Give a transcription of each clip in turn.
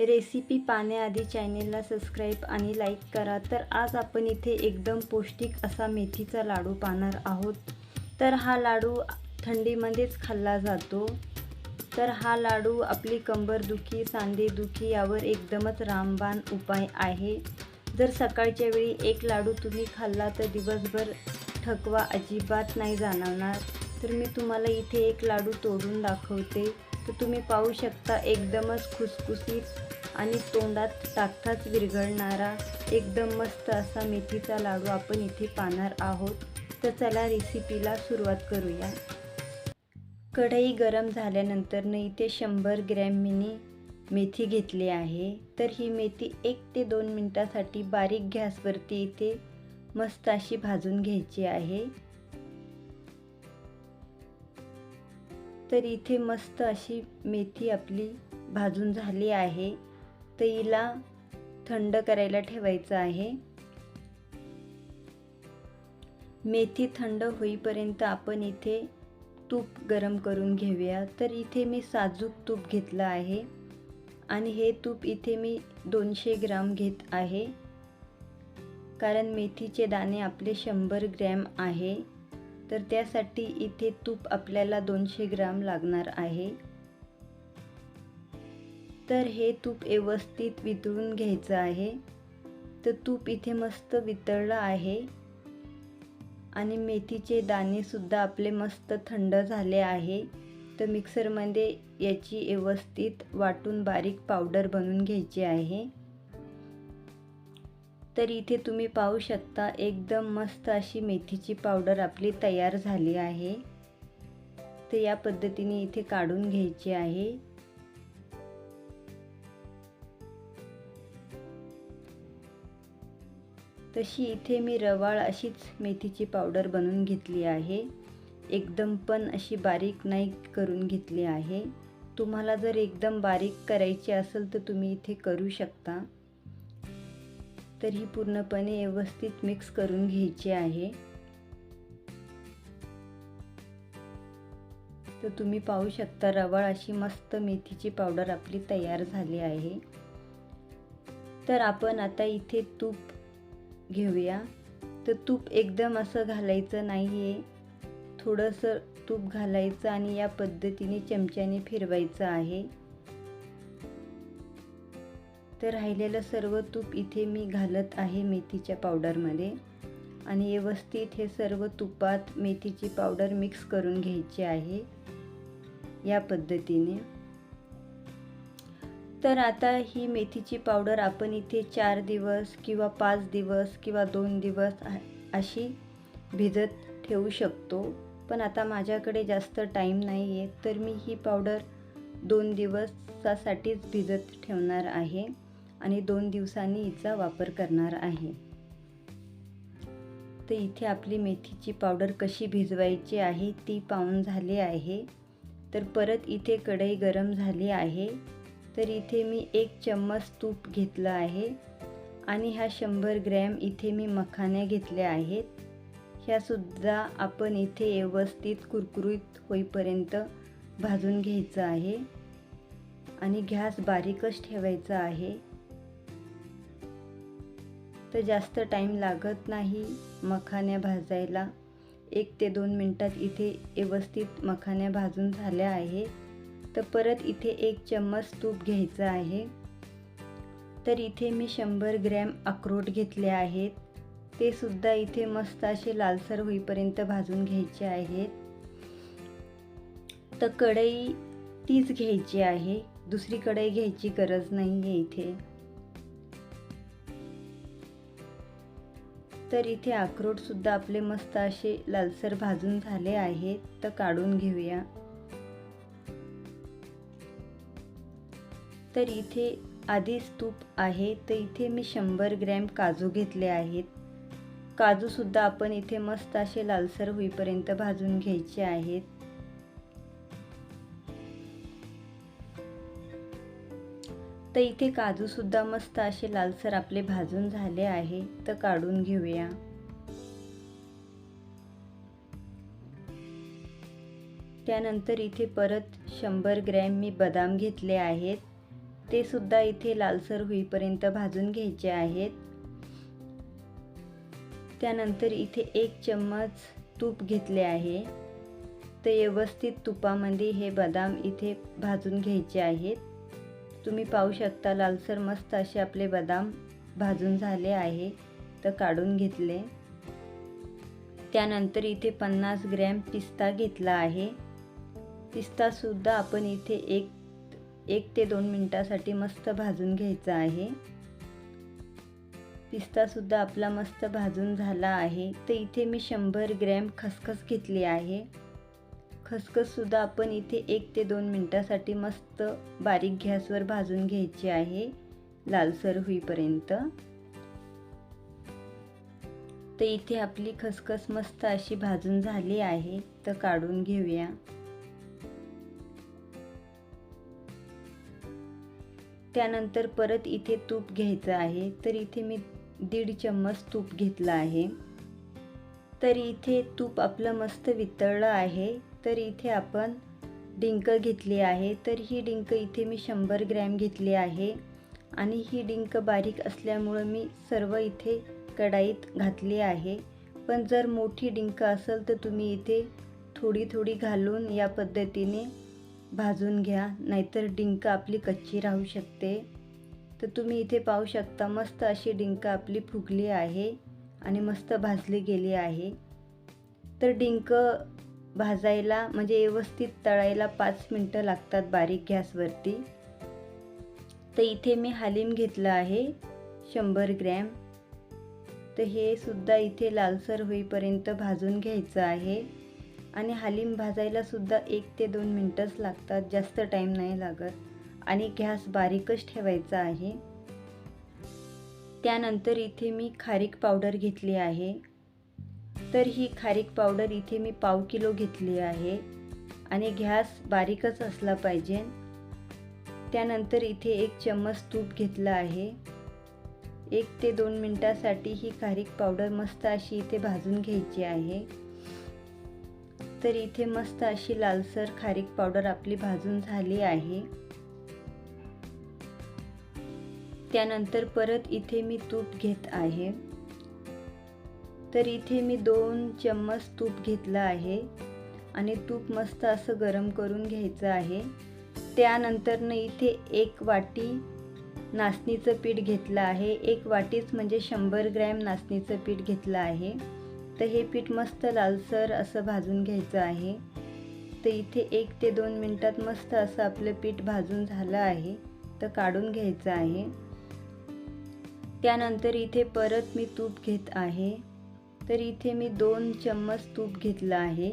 Recipe पाहण्याआधी चॅनेलला subscribe आणि लाईक करा. तर आज आपण इथे एकदम पौष्टिक असा मेथीचा लाडू पाहणार आहोत. तर हा लाडू थंडीमध्येच खाल्ला जातो. तर हा लाडू आपली कंबरदुखी सांधेदुखी यावर एकदमच रामबाण उपाय आहे. जर सकाळच्या वेळी एक लाडू तुम्ही खाल्ला तर दिवसभर थकवा अजिबात नाही जाणवणार. तर मी तुम्हाला इथे एक लाडू तोडून दाखवते. तर तुम्ही पाहू शकता एकदमच खुसखुसीत आणि तोंडात टाकताच विरघळणारा एकदम मस्त असा मेथीचा लाडू आपण इथे पाहणार आहोत. तर चला रेसिपीला सुरुवात करूया. कढई गरम झाल्यानंतरनं इथे शंभर ग्रॅम मिनी मेथी घेतली आहे. तर ही मेथी एक ते दोन मिनटासाठी बारीक गॅसवरती इथे मस्त अशी भाजून घ्यायची आहे. तर इथे मस्त अशी मेथी आपली भाजून झाली आहे. तर हिला थंड करायला ठेवायचं आहे. मेथी थंड होईपर्यंत आपण इथे तूप गरम करून घेऊया. तर इथे मी साजूक तूप घेतलं आहे. आणि हे तूप इथे मी दोनशे ग्राम घेत आहे. कारण मेथीचे दाणे आपले शंभर ग्रॅम आहे. तर त्यासाठी इथे तूप आपल्याला दोनशे ग्राम लागणार आहे. तर हे तूप व्यवस्थित वितळून घ्यायचं आहे. तर तूप इथे मस्त वितळलं आहे. आणि मेथीचे दाणेसुद्धा आपले मस्त थंड झाले आहे. तर मिक्सरमध्ये याची व्यवस्थित वाटून बारीक पावडर बनवून घ्यायची आहे. तर इथे तुम्ही पाहू शकता एकदम मस्त अशी मेथीची पावडर आपली तयार झाली आहे. तर या पद्धतीने इथे काढून घ्यायची आहे. तशी इथे मी रवाळ अशीच मेथीची पावडर बनवून घेतली आहे. एकदम पण अशी बारीक नाही करून घेतली आहे. तुम्हाला जर एकदम बारीक करायची असेल तर तुम्ही इथे करू शकता. तर ही पूर्णपणे व्यवस्थित मिक्स करून घ्यायची आहे. तर तुम्ही पाहू शकता रवाळ अशी मस्त मेथीची पावडर आपली तयार झाली आहे. तर आपण आता इथे तूप घेऊया. तर तूप एकदम असं घालायचं नाही आहे थोडंसं तूप घालायचं आणि या पद्धतीने चमच्याने फिरवायचं आहे. तर राहिलेलं सर्व तूप इथे मी घालत आहे मेथीच्या पावडरमध्ये. आणि व्यवस्थित हे सर्व तुपात मेथीची पावडर मिक्स करून घ्यायची आहे या पद्धतीने. तर आता ही मेथीची पावडर आपण इथे चार दिवस किंवा पाच दिवस किंवा दोन दिवस अशी भिजत ठेवू शकतो. पण आता माझ्याकडे जास्त टाईम नाही आहे तर मी ही पावडर दोन दिवसासाठीच भिजत ठेवणार आहे. आणि दोन दिवसांनी हिचा वापर करणार आहे. तर इथे आपली मेथीची पावडर कशी भिजवायची आहे ती पाहून झाली आहे. तर परत इथे कढई गरम झाली आहे. तर इथे मी एक चम्मच तूप घेतलं आहे. आणि ह्या शंभर ग्रॅम इथे मी मखाण्या घेतल्या आहेत. ह्यासुद्धा आपण इथे व्यवस्थित कुरकुरीत होईपर्यंत भाजून घ्यायचं आहे. आणि गॅस बारीकच ठेवायचा आहे. तर जास्त टाईम लागत नाही मखाण्या भाजायला. एक ते दोन मिनटात इथे व्यवस्थित मखाण्या भाजून झाल्या आहे तर परत इथे एक चम्मच तूप घ्यायचं आहे. तर इथे मी शंभर ग्रॅम अक्रोट घेतले आहेत. ते सुद्धा इथे मस्त असे लालसर होईपर्यंत भाजून घ्यायचे आहेत. तर कढई तीच घ्यायची आहे. दुसरी कढई घ्यायची गरज नाही आहे इथे. तर इथे अक्रोडसुद्धा आपले मस्त असे लालसर भाजून झाले आहेत. तर काढून घेऊया. तर इथे आधीच तूप आहे. तर इथे मी शंभर ग्रॅम काजू घेतले आहेत. काजूसुद्धा आपण इथे मस्त असे लालसर होईपर्यंत भाजून घ्यायचे आहेत. तर इथे काजूसुद्धा मस्त असे लालसर आपले भाजून झाले आहे. तर काढून घेऊया. त्यानंतर इथे परत शंभर ग्रॅम मी बदाम घेतले आहेत. ते सुद्धा इथे लालसर होईपर्यंत भाजून घ्यायचे आहेत. त्यानंतर इथे एक चम्मच तूप घेतले आहे. तर व्यवस्थित तुपामध्ये हे बदाम इथे भाजून घ्यायचे आहेत. तुम्ही पाहू शकता लालसर मस्त असे आपले बदाम भाजून झाले आहे. तर काढून घेतले. त्यानंतर इथे पन्नास ग्रॅम पिस्ता घेतला आहे. पिस्तासुद्धा आपण इथे एक एक ते दोन मिनटासाठी मस्त भाजून घ्यायचा आहे. पिस्तासुद्धा आपला मस्त भाजून झाला आहे. तर इथे मी शंभर ग्रॅम खसखस घेतली आहे. खसखससुद्धा आपण इथे एक ते दोन मिनटासाठी मस्त बारीक गॅसवर भाजून घ्यायची आहे. लालसर होईपर्यंत. तर इथे आपली खसखस मस्त अशी भाजून झाली आहे. तर काढून घेऊया. त्यानंतर परत इथे तूप घ्यायचं आहे. तर इथे मी दीड चम्मच तूप घेतलं आहे. तर इथे तूप आपलं मस्त वितळलं आहे. तर इथे आपण डिंक घेतली आहे. तर ही डिंक इथे मी शंभर ग्रॅम घेतली आहे. आणि ही डिंक बारीक असल्यामुळं मी सर्व इथे कढाईत घातली आहे. पण जर मोठी डिंक असेल तर तुम्ही इथे थोडी थोडी घालून या पद्धतीने भाजून घ्या. नाहीतर डिंक आपली कच्ची राहू शकते. तर तुम्ही इथे पाहू शकता मस्त अशी डिंक आपली फुगली आहे आणि मस्त भाजली गेली आहे. तर डिंक भाजायला म्हणजे व्यवस्थित तळायला पाच मिनटं लागतात बारीक गॅसवरती. तर इथे मी हालीम घेतलं आहे शंभर ग्रॅम. तर हे सुद्धा इथे लालसर होईपर्यंत भाजून घ्यायचं आहे. आणि हालीम भाजायला सुद्धा एक ते दोन मिनटंच लागतात जास्त टाईम नाही लागत. आणि गॅस बारीकच ठेवायचा आहे. त्यानंतर इथे मी खारीक पावडर घेतली आहे. तर ही खारीक पावडर इथे मी पाव किलो घेतली आहे. आणि गॅस बारीकच असला पाहिजे. त्यानंतर इथे एक चम्मच तूप घेतलं आहे. एक ते दोन मिनटासाठी ही खारीक पावडर मस्त अशी इथे भाजून घ्यायची आहे. तर इथे मस्त अशी लालसर खारीक पावडर आपली भाजून झाली आहे. त्यानंतर परत इथे मी तूप घेत आहे. तर इथे मी दोन चम्मच तूप घेतलं आहे आणि तूप मस्त असं गरम करून घ्यायचं आहे. त्यानंतरनं इथे एक वाटी नाचणीचं पीठ घेतलं आहे. एक वाटीच म्हणजे शंभर ग्रॅम नाचणीचं पीठ घेतलं आहे. तर हे पीठ मस्त लालसर असं भाजून घ्यायचं आहे. तर इथे एक ते दोन मिनटात मस्त असं आपलं पीठ भाजून झालं आहे. तर काढून घ्यायचं आहे. त्यानंतर इथे परत मी तूप घेत आहे. तर इथे मी दोन चम्मच तूप घेतलं आहे.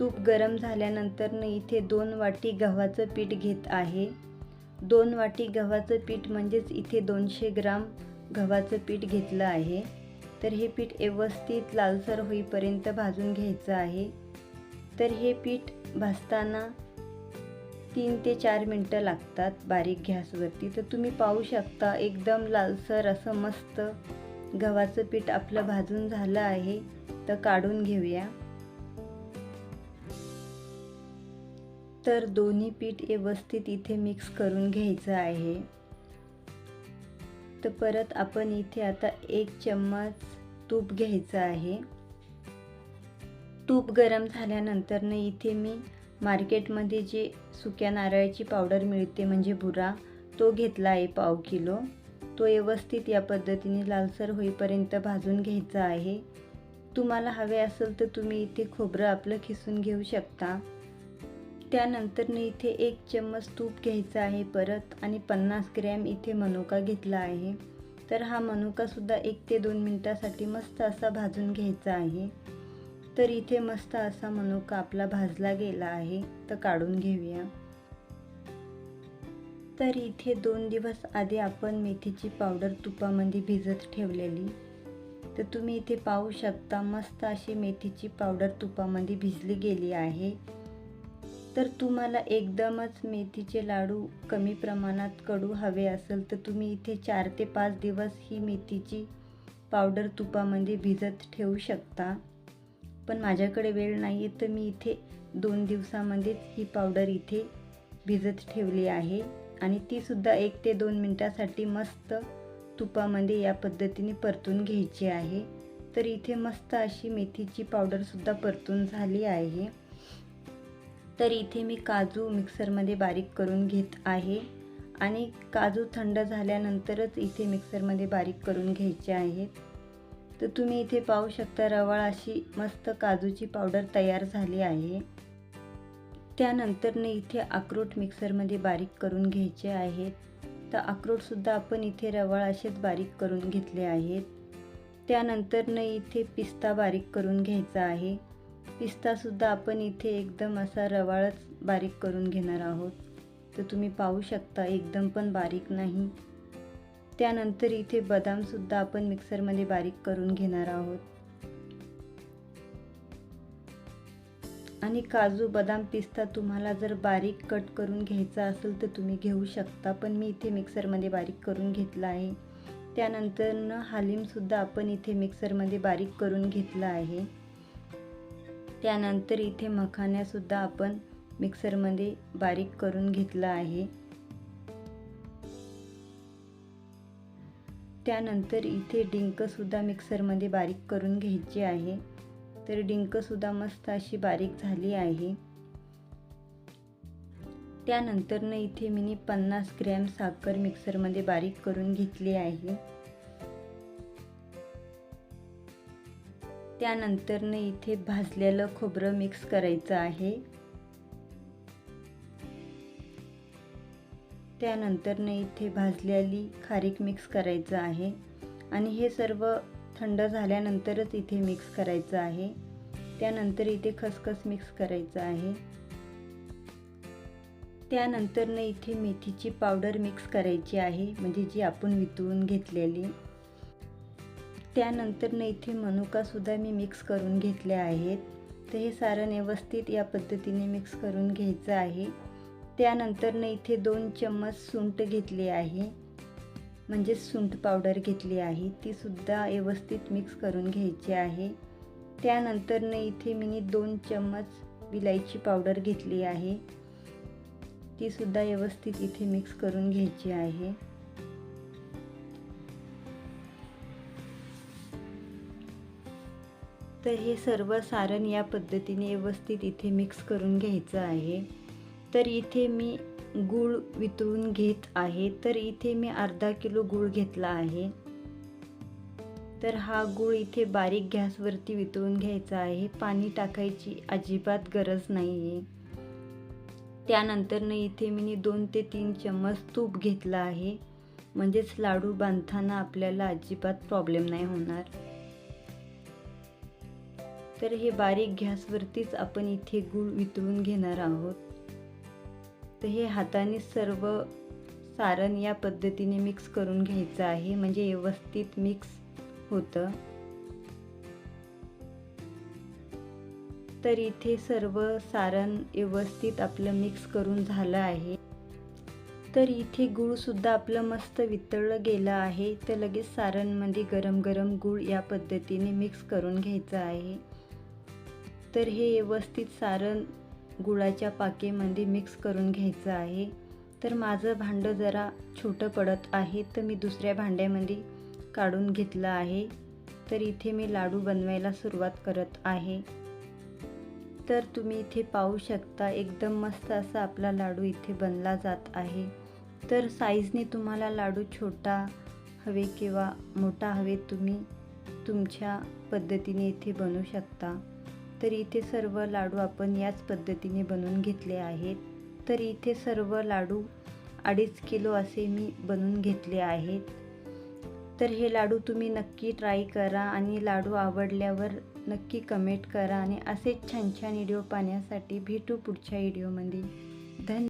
तूप गरम झाल्यानंतर इथे दोन वाटी गव्हाचं पीठ घेत आहे. दोन वाटी गव्हाचं पीठ म्हणजेच इथे दोनशे ग्राम गव्हाचं पीठ घेतलं आहे. तर हे पीठ व्यवस्थित लालसर होईपर्यंत भाजून घ्यायचं आहे. तर हे पीठ भाजताना तीन ते चार मिनटं लागतात बारीक गॅसवरती. तर तुम्ही पाहू शकता एकदम लालसर असं मस्त गव्हाचं पीठ आपलं भाजून झालं आहे तर काढून घेऊया. तर दोन्ही पीठ व्यवस्थित इथे मिक्स करून घ्यायचं आहे. तर परत आपण इथे आता एक चम्मच तूप घ्यायचं आहे. तूप गरम झाल्यानंतरनं इथे मी मार्केटमध्ये जे सुक्या नारळाची पावडर मिळते म्हणजे बुरा तो घेतला आहे पाव किलो. तो व्यवस्थित या पद्धतीने लालसर होईपर्यंत भाजून घ्यायचा आहे. तुम्हाला हवे असेल तर तुम्ही इथे खोबरं आपलं खिसून घेऊ शकता. त्यानंतरनं इथे एक चम्मच तूप घ्यायचं आहे परत आणि पन्नास ग्रॅम इथे मनुका घेतला आहे. तर हा मनुकासुद्धा एक ते दोन मिनटासाठी मस्त असा भाजून घ्यायचा आहे. तर इथे मस्त असा मनुका आपला भाजला गेला आहे. तर काढून घेऊया. तर इथे दोन दिवस आधी आपण मेथीची पावडर तुपामध्ये भिजत ठेवलेली. तर तुम्ही इथे पाहू शकता मस्त अशी मेथीची पावडर तुपामध्ये भिजली गेली आहे. तर तुम्हाला एकदमच मेथीचे लाडू कमी प्रमाणात कडू हवे असेल तर तुम्ही इथे चार ते पाच दिवस ही मेथीची पावडर तुपामध्ये भिजत ठेवू शकता. पण माझ्याकडे वेळ नाही आहे तर मी इथे दोन दिवसामध्येच ही पावडर इथे भिजत ठेवली आहे. आणि तीसुद्धा एक ते दोन मिनटासाठी मस्त तुपामध्ये या पद्धतीने परतून घ्यायची आहे. तर इथे मस्त अशी मेथीची पावडरसुद्धा परतून झाली आहे. तर इथे मी काजू मिक्सरमध्ये बारीक करून घेत आहे. आणि काजू थंड झाल्यानंतरच इथे मिक्सरमध्ये बारीक करून घ्यायचे आहेत तर तुम्ही इथे पाहू शकता रवाळ अशी मस्त काजूची पावडर तयार झाली आहे. त्यानंतरने इथे अक्रोट मिक्सरमध्ये बारीक करून घ्यायचे आहेत. तर अक्रोटसुद्धा आपण इथे रवाळ असेच बारीक करून घेतले आहेत. त्यानंतरनं इथे पिस्ता बारीक करून घ्यायचा आहे. पिस्तासुद्धा आपण इथे एकदम असा रवाळच बारीक करून घेणार आहोत. तर तुम्ही पाहू शकता एकदम पण बारीक नाही. त्यानंतर इथे बदामसुद्धा आपण मिक्सरमध्ये बारीक करून घेणार आहोत. आणि काजू बदाम पिस्ता तुम्हाला जर बारीक कट करून घ्यायचा असेल तर तुम्ही घेऊ शकता पण मी इथे मिक्सरमध्ये बारीक करून घेतला आहे. त्यानंतरनं हालीमसुद्धा आपण इथे मिक्सरमध्ये बारीक करून घेतला आहे. त्यानंतर इथे मखाण्यासुद्धा आपण मिक्सरमध्ये बारीक करून घेतला आहे. त्यानंतर इथे डिंकसुद्धा मिक्सरमध्ये बारीक करून घ्यायची आहे. तर डिंकसुद्धा मस्त अशी बारीक झाली आहे. त्यानंतरनं इथे मी पन्नास ग्रॅम साखर मिक्सरमध्ये बारीक करून घेतली आहे. त्यानंतरनं इथे भाजलेलं खोबरं मिक्स करायचं आहे. त्यानंतरनं इथे भाजलेली खारीक मिक्स करायचं आहे. आणि हे सर्व थंड झाल्यानंतरच इथे मिक्स करायचं आहे. त्यानंतर इथे खसखस मिक्स करायचं आहे. त्यानंतरनं इथे मेथीची पावडर मिक्स करायची आहे म्हणजे जी आपण वितळून घेतलेली. त्यानंतरनं इथे मनुकासुद्धा मी मिक्स करून घेतले आहेत. तर हे सारण व्यवस्थित या पद्धतीने मिक्स करून घ्यायचं आहे. त्यानंतरनं इथे दोन चम्मच सुंट घेतली आहे. म्हणजे सुंठ पावडर घेतली आहे. तीसुद्धा व्यवस्थित मिक्स करून घ्यायची आहे. त्यानंतरनं इथे मी दोन चम्मच विलायची पावडर घेतली आहे. तीसुद्धा व्यवस्थित इथे मिक्स करून घ्यायची आहे. तर हे सर्व सारण या पद्धतीने व्यवस्थित इथे मिक्स करून घ्यायचं आहे. तर इथे मी गूळ वितळून घेत आहे. तर इथे मी अर्धा किलो गूळ घेतला आहे. तर हा गूळ इथे बारीक गॅसवरती वितळून घ्यायचा आहे. पाणी टाकायची अजिबात गरज नाही आहे त्यानंतरनं इथे मी दोन ते तीन चम्मच तूप घेतला आहे. म्हणजेच लाडू बांधताना आपल्याला अजिबात प्रॉब्लेम नाही होणार. तर हे बारीक गॅसवरतीच आपण इथे गूळ वितळून घेणार आहोत. तर हे हाताने सर्व सारण या पद्धतीने मिक्स करून घ्यायचं आहे. म्हणजे व्यवस्थित मिक्स होतं. तर इथे सर्व सारण व्यवस्थित आपलं मिक्स करून झालं आहे. तर इथे गूळसुद्धा आपलं मस्त वितळलं गेलं आहे. तर लगेच सारणमध्ये गरम गरम गूळ या पद्धतीने मिक्स करून घ्यायचं आहे. तर हे व्यवस्थित सारण गुळाच्या पाकेमध्ये मिक्स करून घ्यायचं आहे. तर माझं भांडं जरा छोटं पडत आहे तर मी दुसऱ्या भांड्यामध्ये काढून घेतलं आहे. तर इथे मी लाडू बनवायला सुरुवात करत आहे. तर तुम्ही इथे पाहू शकता एकदम मस्त असा आपला लाडू इथे बनला जात आहे. तर साईजने तुम्हाला लाडू छोटा हवे किंवा मोठा हवे तुम्ही तुमच्या पद्धतीने इथे बनवू शकता. तर इथे सर्व लाडू आपण याच पद्धतीने बनवून घेतले आहेत. तर इथे सर्व लाडू अडीच किलो असे मी बनवून घेतले आहेत. तर हे लाडू तुम्ही नक्की ट्राय करा आणि लाडू आवडल्यावर नक्की कमेंट करा आणि असेच छान छान व्हिडिओ पाहण्यासाठी भेटू पुढच्या व्हिडिओमध्ये.